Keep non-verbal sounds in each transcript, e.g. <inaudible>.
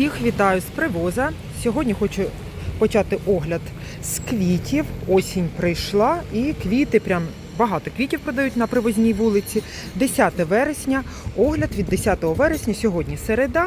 Всіх вітаю з привоза. Сьогодні хочу почати огляд з квітів. Осінь прийшла і квіти прям багато квітів продають на привозній вулиці. 10 вересня. Огляд від 10 вересня. Сьогодні середа.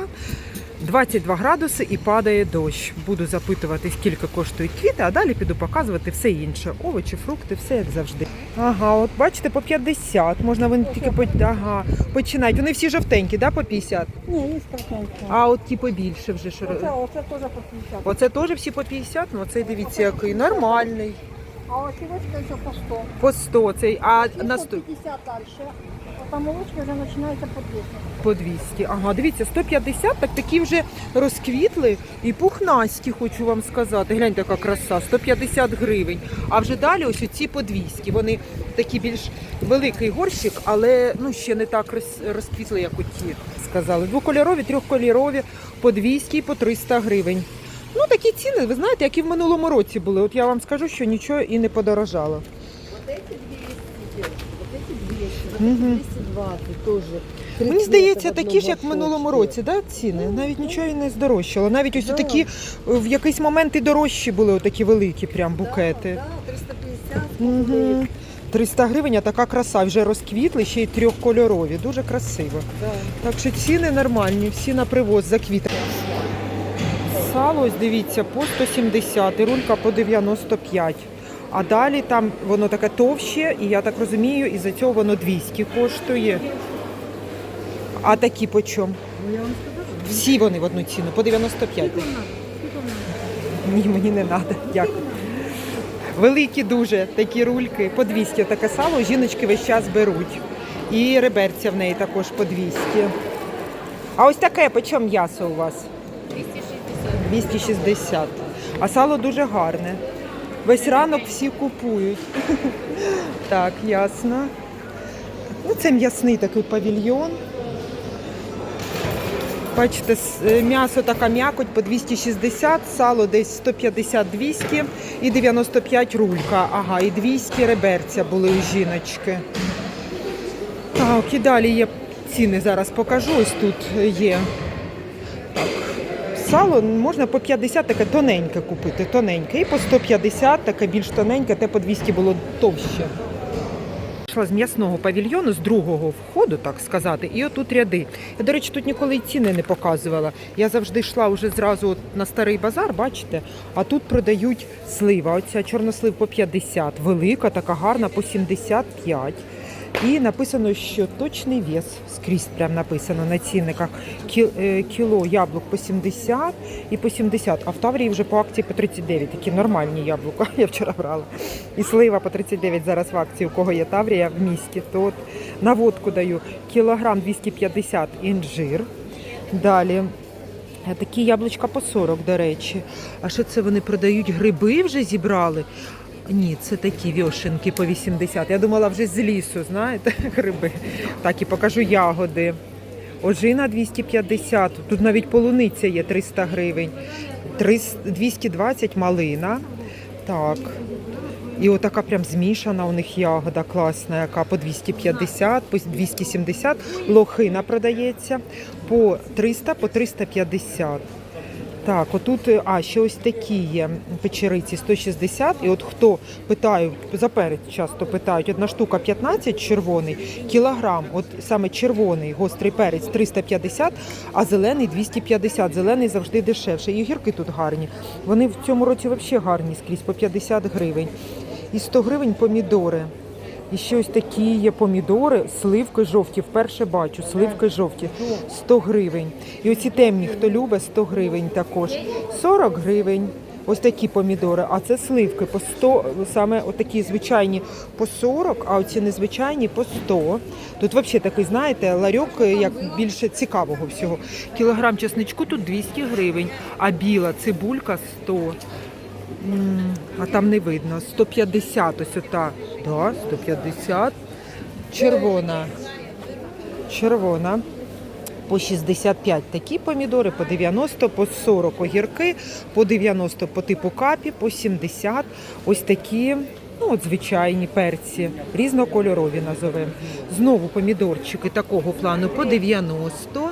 22 градуси і падає дощ. Буду запитувати, скільки коштують квіти, а далі піду показувати все інше. Овочі, фрукти, все як завжди. Ага, от бачите, по 50. Можна вони тільки по ага, починають. Вони всі жовтенькі, да, по 50. Ні, є страшненько. А от ті побільше вже що. Оце, оце теж по 50. Оце теж всі по 50, ну цей дивіться, який нормальний. А ось молочка ще по 100. По 100 цей, а І на 100 50 далі. Там молочка вже починається по 200. по 200. Ага, дивіться, 150, так такі вже розквітли і пухнасті, хочу вам сказати. Гляньте, яка краса, 150 гривень. А вже далі ось ці по 200. Вони такі більш великий горщик, але ну ще не так роз- розквітли, як оті сказали. Двокольорові, трьохкольорові по 200 і по 300 гривень. Ну такі ціни, ви знаєте, які в минулому році були. От я вам скажу, що нічого і не подорожало. Вот эти 200, вот эти 200, вот Мгм. эти 220 тоже. Мені здається, такі ж, як в минулому році, да, ціни. Навіть нічого і не здорожчало. Навіть ось Да. такі е, в якийсь момент і дорожчі були отакі великі прям букети. Да, да, 350. Угу. 300 гривень, а така краса. Вже розквітли, ще й трьохкольорові. Дуже красиво. Да. Так що ціни нормальні, всі на привоз за квіти. Сало, ось дивіться, по 170, і рулька по 95. А далі там воно таке товще, і я так розумію, і за цього воно 200 коштує. А такі по чому? Ну, я вам сказала. Всі вони в одну ціну, по 95. Сколько надо? Сколько надо? Ні, мені не треба. Дякую. Великі дуже такі рульки, по 200 таке сало жіночки весь час беруть. І реберця в неї також по 200. А ось таке, по чому м'ясо у вас? 260. 260. А сало дуже гарне. Весь ранок всі купують. <laughs> Так, ясно. Ну, це м'ясний такий павільйон. Бачите, е, м'ясо така м'якоть по 260, сало десь 150-200 і 95 рулька. Ага, і 200 реберця були у жіночки. Так, і далі є ціни зараз покажу. Ось тут є. Так, сало можна по 50 таке тоненьке купити, тоненьке. І по 150 таке більш тоненьке, те по 200 було товще. Йшла з м'ясного павільйону, з другого входу, так сказати, і отут ряди. Я, до речі, тут ніколи і ціни не показувала. Я завжди йшла вже зразу на старий базар, бачите, а тут продають слива. Оця чорнослив по 50, велика, така гарна, по 75. І написано, що точний вес скрізь прям написано на цінниках. Е, Кіло яблук по 70 і по 70, а в Таврії вже по акції по 39. Такі нормальні яблука. <laughs> Я вчора брала. І слива по 39 зараз в акції, у кого є Таврія в місті. То от на водку даю кілограм 250 інжир. Далі такі яблучка по 40, до речі. А що це вони продають? Гриби вже зібрали? Ні, це такі вьошинки по 80. Я думала вже з лісу, знаєте, <laughs> гриби. Так, і покажу ягоди. Ожина 250, тут навіть полуниця є 300 гривень. 220 малина. Так. І отака прям змішана у них ягода класна, яка по 250, по 270. Лохина продається по 300, по 350. Так, отут, е, а ще ось такі є печериці 160. І от хто питають, за перець часто питають, одна штука 15 червоний, кілограм, от саме червоний гострий перець 350, а зелений 250. Зелений завжди дешевше. І гірки тут гарні. Вони в цьому році взагалі гарні скрізь по 50 гривень. І 100 гривень помідори. І ще ось такі є помідори, сливки жовті. Вперше бачу, сливки жовті 100 гривень. І оці темні, хто любить, 100 гривень також. 40 гривень. Ось такі помідори, а це сливки по 100, саме отакі звичайні по 40, а оці незвичайні по 100. Тут взагалі такий, знаєте, ларьок, як більше цікавого всього. Кілограм чесничку тут 200 гривень, а біла цибулька 100. А там не видно. 150 ось ота. Да, 150. Червона. Червона. По 65 такі помідори, по 90, по 40 огірки, по 90 по типу капі, по 70 ось такі, ну от звичайні перці, різнокольорові назовемо. Знову помідорчики такого плану по 90.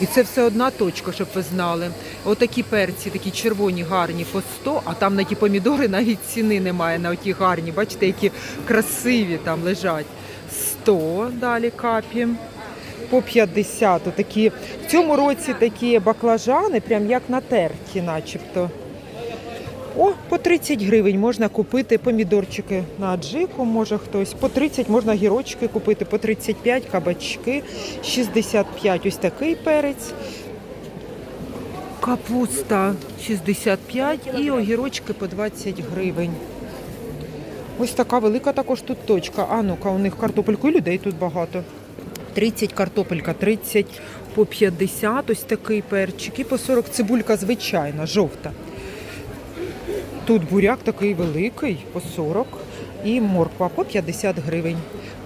І це все одна точка, щоб ви знали. Отакі перці, такі червоні, гарні по 100, а там на ті помідори <laughs> навіть ціни немає на оті гарні. Бачите, які красиві там лежать. 100 далі капі. По 50 отакі. В цьому році такі баклажани, прям як на терті, начебто. О, по 30 гривень можна купити помідорчики на аджику, може хтось. По 30 можна гірочки купити, по 35 кабачки, 65 ось такий перець. Капуста 65 і огірочки по 20 гривень. Ось така велика також тут точка. А ну-ка, у них картопельку і людей тут багато. 30 картопелька, 30 по 50, ось такий перчик. І по 40 цибулька звичайна, жовта. Тут буряк такий великий по 40 і морква по 50 гривень.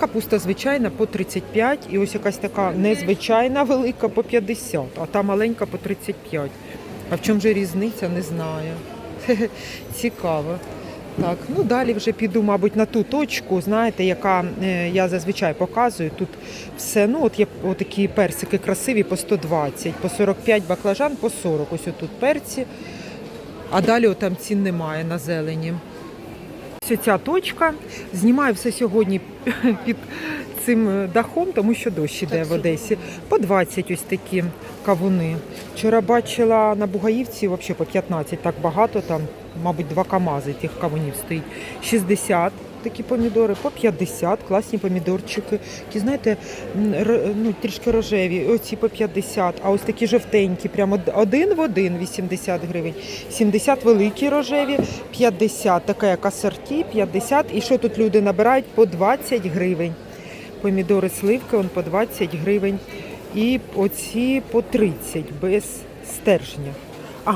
Капуста звичайна по 35 і ось якась така незвичайна велика по 50, а та маленька по 35. А в чому же різниця, не знаю. <laughs> Цікаво. Так, ну далі вже піду, мабуть, на ту точку, знаєте, яка е, я зазвичай показую. Тут все, ну от є такі персики красиві по 120, по 45 баклажан, по 40. Ось отут перці. А далі там цін немає на зелені. Ось ця точка. Знімаю все сьогодні <laughs> під цим дахом, тому що дощ іде в Одесі. По 20 ось такі кавуни. Вчора бачила на Бугаївці взагалі по 15, так багато там, мабуть, два камази тих кавунів стоїть. 60 такі помідори, по 50, класні помідорчики. Ті, знаєте, ну, трішки рожеві, оці по 50, а ось такі жовтенькі, прямо один в один 80 гривень. 70 великі рожеві, 50 така як асорті, 50. І що тут люди набирають? По 20 гривень. Помідори сливки он по 20 гривень. І оці по 30 без стержня. А,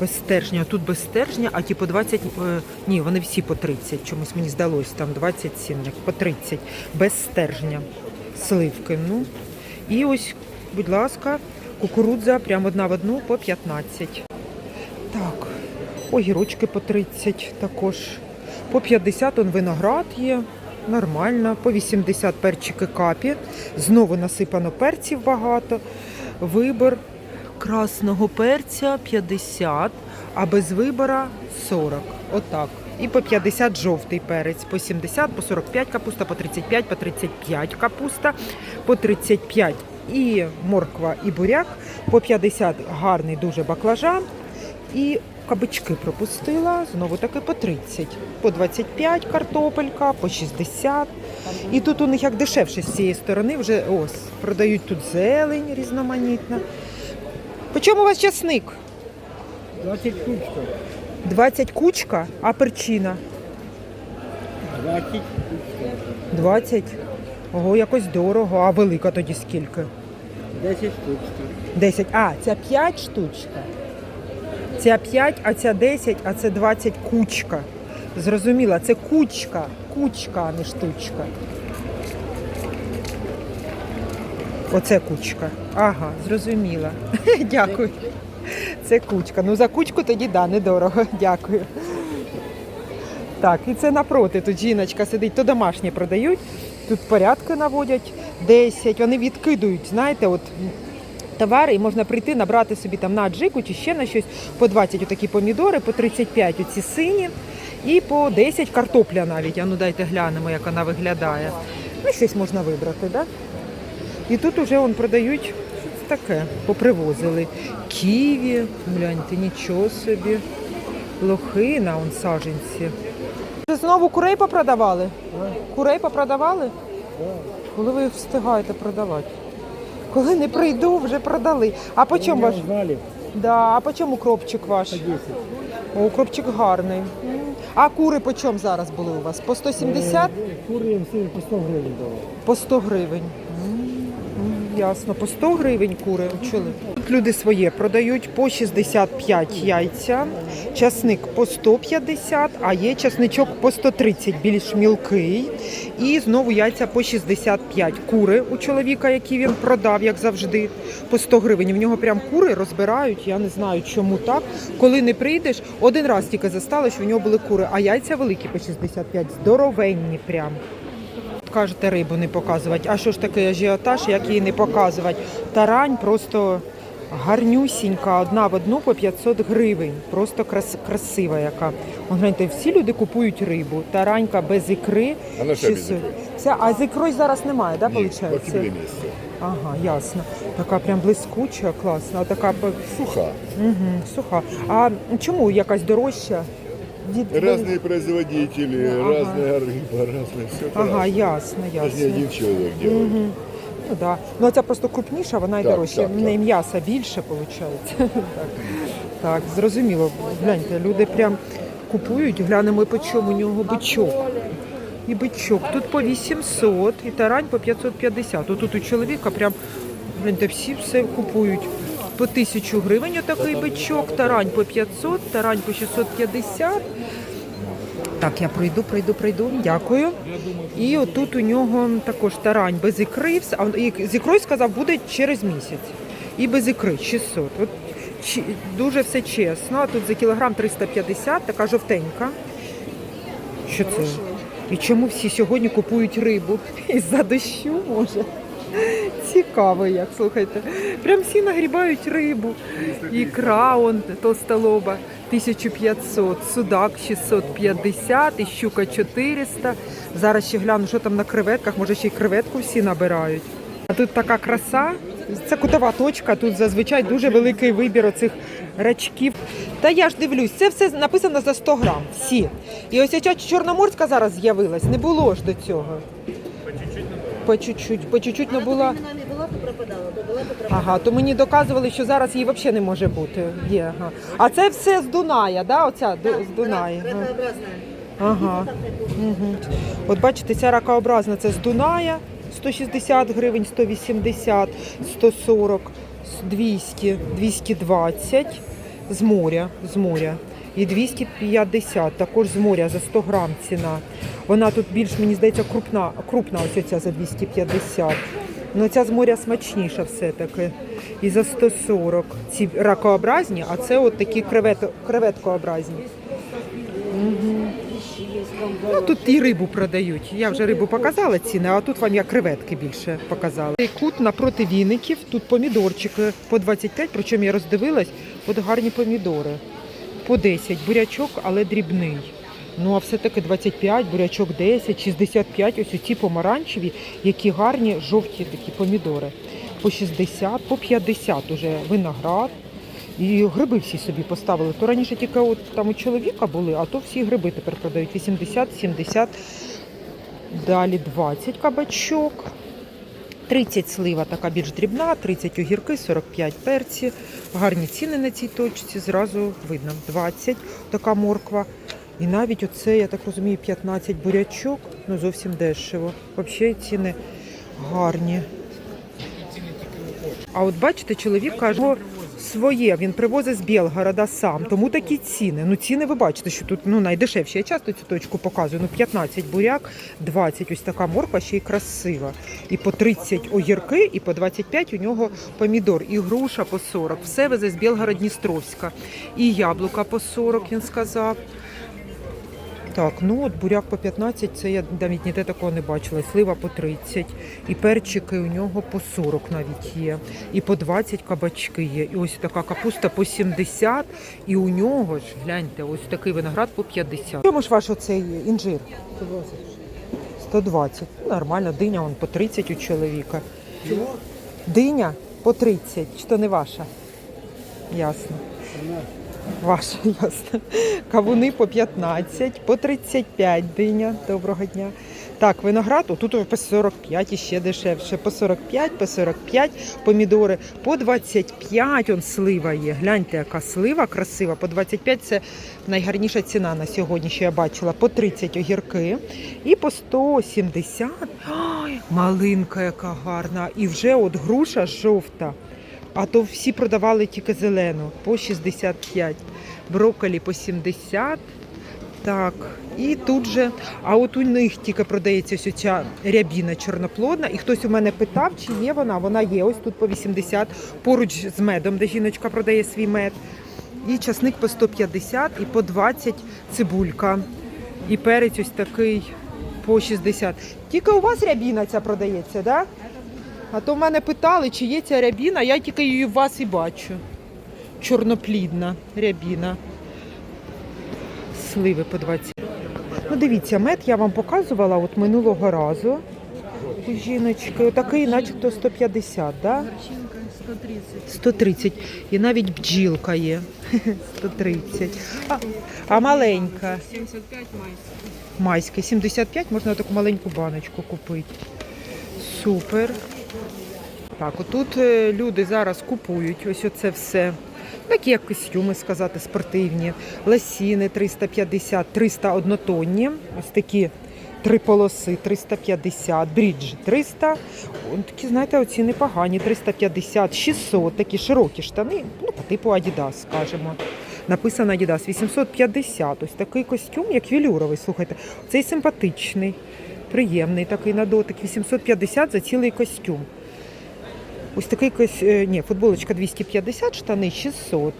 без стержня. Тут без стержня, а ті по 20, е, ні, вони всі по 30. Чомусь мені здалося, там 27, як по 30. Без стержня. Сливки. Ну. І ось, будь ласка, кукурудза прямо одна в одну по 15. Так, огірочки по 30 також. По 50 он виноград є. Нормально, по 80 перчики капі. Знову насипано перців багато. Вибор красного перця 50, а без вибора 40. Отак. І по 50 жовтий перець, по 70, по 45 капуста, по 35, по 35 капуста, по 35 і морква, і буряк, по 50 гарний дуже баклажан. І кабачки пропустила, знову таки по 30. По 25 картопелька, по 60. І тут у них як дешевше з цієї сторони вже ось продають тут зелень різноманітна. По чому у вас часник? 20 штучка. 20 кучка, а перчина 20 штучка. 20. Ого, якось дорого. А велика тоді скільки? 10 штучка. 10. А, ця 5 штучка. Ця 5, а ця 10, а це 20 кучка. Зрозуміла, це кучка. Кучка, а не штучка. Оце кучка. Ага, зрозуміла. <laughs> Дякую. Це кучка. Ну за кучку тоді да, недорого. <laughs> Дякую. Так, і це напроти. Тут жіночка сидить, то домашні продають. Тут порядки наводять 10. Вони відкидують, знаєте, от товари, і можна прийти, набрати собі там на аджику чи ще на щось по 20 отакі помідори, по 35 оці сині і по 10 картопля навіть. А ну дайте глянемо, як вона виглядає. Ну, щось можна вибрати, так? І тут уже он продають щось таке, попривозили. Ківі, гляньте, нічого собі. Лохина, он саженці. Знову курей попродавали? Курей попродавали? Коли ви встигаєте продавати? Коли не прийду, вже продали. А по чому ваш? Да, а по чому кропчик ваш? 10. О, кропчик гарний. А кури по чому зараз були у вас? По 170? Кури їм по 100 гривень давав. По 100 гривень. Ясно, по 100 гривень кури чули. Люди своє продають по 65 яйця, часник по 150, а є часничок по 130, більш мілкий. І знову яйця по 65. Кури у чоловіка, які він продав, як завжди, по 100 гривень. В нього прям кури розбирають. Я не знаю, чому так. Коли не прийдеш, один раз тільки застала, що в нього були кури, а яйця великі по 65, здоровенні прям. Кажете рибу не показувати. А що ж таке ажіотаж, як її не показувати? Тарань просто гарнюсінька, одна в одну по 500 гривень. Просто крас, красива яка. Гляньте, всі люди купують рибу. Таранька без ікри. А на що без ікри? Це, а з ікрою зараз немає, так, да, виходить? місце. Ага, ясно. Така прям блискуча, класна. Така Суха. угу, суха. А чому якась дорожча? Від... Разные производители, Ага. разная рыба, разное все. Ага, ясно, ясно. один человек делает. Ну, да. ну ця просто крупніша, вона Так, дорожча. так, В неї так. м'яса більше виходить. <laughs> так. так, зрозуміло. Гляньте, люди прям купують, глянемо по чому у нього бичок. І бичок. Тут по 800, і тарань по 550. Отут у чоловіка прям, гляньте, всі все купують. По 1000 гривень отакий бичок, тарань по 500, тарань по 650. Так, я пройду, пройду, пройду. Дякую. І отут у нього також тарань без ікри. А з ікрою сказав, буде через місяць. І без ікри 600. От дуже все чесно. А тут за кілограм 350, така жовтенька. Що це? І чому всі сьогодні купують рибу? <laughs> Із-за дощу, може? Цікаво, як слухайте. Прям всі нагрібають рибу. Ікра, он толстолоба 1500, судак 650 і щука 400. Зараз ще гляну, що там на креветках. Може ще й креветку всі набирають. А тут така краса. Це кутова точка. Тут зазвичай дуже великий вибір оцих рачків. Та я ж дивлюсь, це все написано за 100 грам. Всі. І ось ця чорноморська зараз з'явилась. Не було ж до цього. По чуть-чуть, по чуть-чуть не була. Вона не була, то пропадала, то була, то пропадала. Ага, то мені доказували, що зараз її взагалі не може бути. Є, ага. А це все з Дуная, да? Оця Ду- з Дуная. Ага. Ракообразна. ага. Угу. От бачите, ця ракообразна це з Дуная 160 гривень, 180, 140, 200, 220 з моря, з моря. І 250 також з моря за 100 грам ціна. Вона тут більш, мені здається, крупна, крупна ось ця за 250. Ну ця з моря смачніша все-таки. І за 140. Ці ракообразні, а це от такі кревет, креветкообразні. Ну, тут і рибу продають. Я вже рибу показала ціни, а тут вам я креветки більше показала. Цей кут напроти віників, тут помідорчики по 25, причому я роздивилась, от гарні помідори. По 10, бурячок, але дрібний. Ну, а все-таки 25, бурячок 10, 65, ось ці помаранчеві, які гарні жовті такі помідори. По 60, по 50 уже виноград. І гриби всі собі поставили. То раніше тільки от там у чоловіка були, а то всі гриби тепер продають 80, 70, далі 20 кабачок. 30 слива така більш дрібна, 30 огірки, 45 перці. Гарні ціни на цій точці, зразу видно. 20 така морква. І навіть оце, я так розумію, 15 бурячок, ну зовсім дешево. Взагалі ціни гарні. А от бачите, чоловік каже, «О, своє, він привозить з Білгорода сам, тому такі ціни. Ну ціни ви бачите, що тут ну, найдешевші. Я часто цю точку показую. Ну 15 буряк, 20 ось така морква, ще й красива. І по 30 огірки, і по 25 у нього помідор, і груша по 40. Все везе з Білгород-Дністровська. І яблука по 40, він сказав. Так, ну от буряк по 15, це я навіть ніде такого не бачила. Слива по 30, і перчики у нього по 40 навіть є, і по 20 кабачки є. І ось така капуста по 70, і у нього ж, гляньте, ось такий виноград по 50. Чому ж ваш оцей інжир? 120. 120. Ну, Нормально, диня он по 30 у чоловіка. Чого? Диня по 30, чи то не ваша? Ясно. Ваша, <laughs> ясно. Кавуни по 15, по 35 диня. Доброго дня. Так, виноград, отут по 45 і ще дешевше. По 45, по 45 помідори, по 25 он слива є. Гляньте, яка слива красива. По 25 це найгарніша ціна на сьогодні, що я бачила. По 30 огірки і по 170. Ой, малинка яка гарна. І вже от груша жовта. А то всі продавали тільки зелену по 65, брокколі по 70. Так, і тут же, а от у них тільки продається ось ця рябіна чорноплодна. І хтось у мене питав, чи є вона. Вона є ось тут по 80, поруч з медом, де жіночка продає свій мед. І часник по 150 і по 20 цибулька. І перець ось такий По 60. Тільки у вас рябіна ця продається, так? Да? А то в мене питали, чи є ця рябіна, я тільки її у вас і бачу. Чорноплідна рябіна. Сливи по 20. Ну, дивіться, мед я вам показувала от минулого разу. У жіночки. Отакий, начебто 150, да? Горчинка 130. 130. І навіть бджілка є. <laughs> 130. А, а маленька? 75 майський. Майська. 75, можна таку маленьку баночку купити. Супер. Так, отут е, люди зараз купують ось оце все. Такі як костюми, сказати, спортивні. Ласіни 350, 300 однотонні. Ось такі три полоси 350, бріджі 300. О, такі, знаєте, оці непогані. 350, 600, такі широкі штани, ну, по типу Adidas, скажімо. Написано Adidas 850. Ось такий костюм, як велюровий. Слухайте, цей симпатичний, приємний такий на дотик. 850 за цілий костюм. Ось такий кось, е, ні, футболочка 250, штани 600.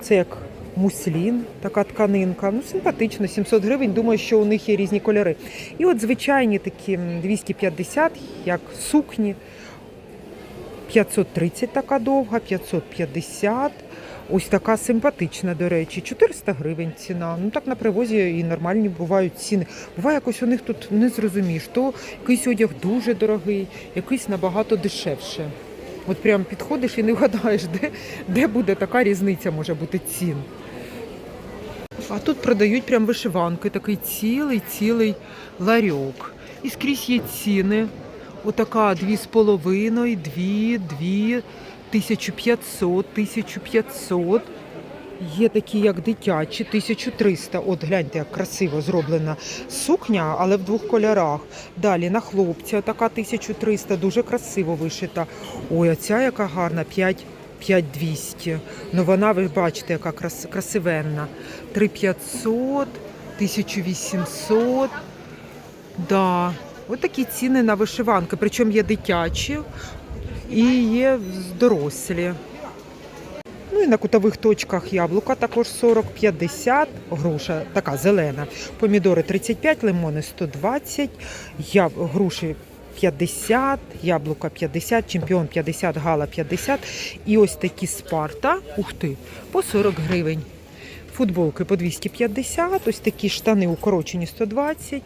Це як муслін, така тканинка. Ну, симпатично, 700 гривень. Думаю, що у них є різні кольори. І от звичайні такі 250, як сукні. 530 така довга, 550. Ось така симпатична, до речі, 400 гривень ціна. Ну так на привозі і нормальні бувають ціни. Буває якось у них тут не зрозумієш, то якийсь одяг дуже дорогий, якийсь набагато дешевше. От прям підходиш і не вгадаєш, де, де буде така різниця може бути цін. А тут продають прям вишиванки, такий цілий цілий ларьок. І скрізь є ціни. Отака дві з половиною, дві, дві, 1500, 1500. Є такі, як дитячі, 1300. От гляньте, як красиво зроблена сукня, але в двох кольорах. Далі на хлопця така 1300, дуже красиво вишита. Ой, а ця яка гарна, 5 5200. Ну вона, ви бачите, яка крас, красивенна. 3500, 1800. Да. Ось такі ціни на вишиванки. Причому є дитячі і є дорослі. Ну і на кутових точках яблука також 40-50, груша така зелена. Помідори 35, лимони 120, яб... груші 50, яблука 50, чемпіон 50, гала 50. І ось такі спарта, ух ти, по 40 гривень. Футболки по 250, ось такі штани укорочені 120.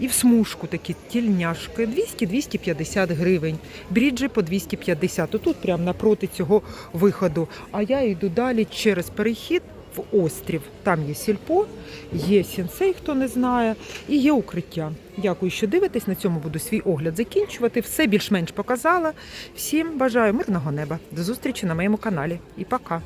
І в смужку такі тільняшки 200-250 гривень. Бріджі по 250. Отут прямо напроти цього виходу. А я йду далі через перехід в острів. Там є сільпо, є сінсей, хто не знає, і є укриття. Дякую, що дивитесь. На цьому буду свій огляд закінчувати. Все більш-менш показала. Всім бажаю мирного неба. До зустрічі на моєму каналі. І пока.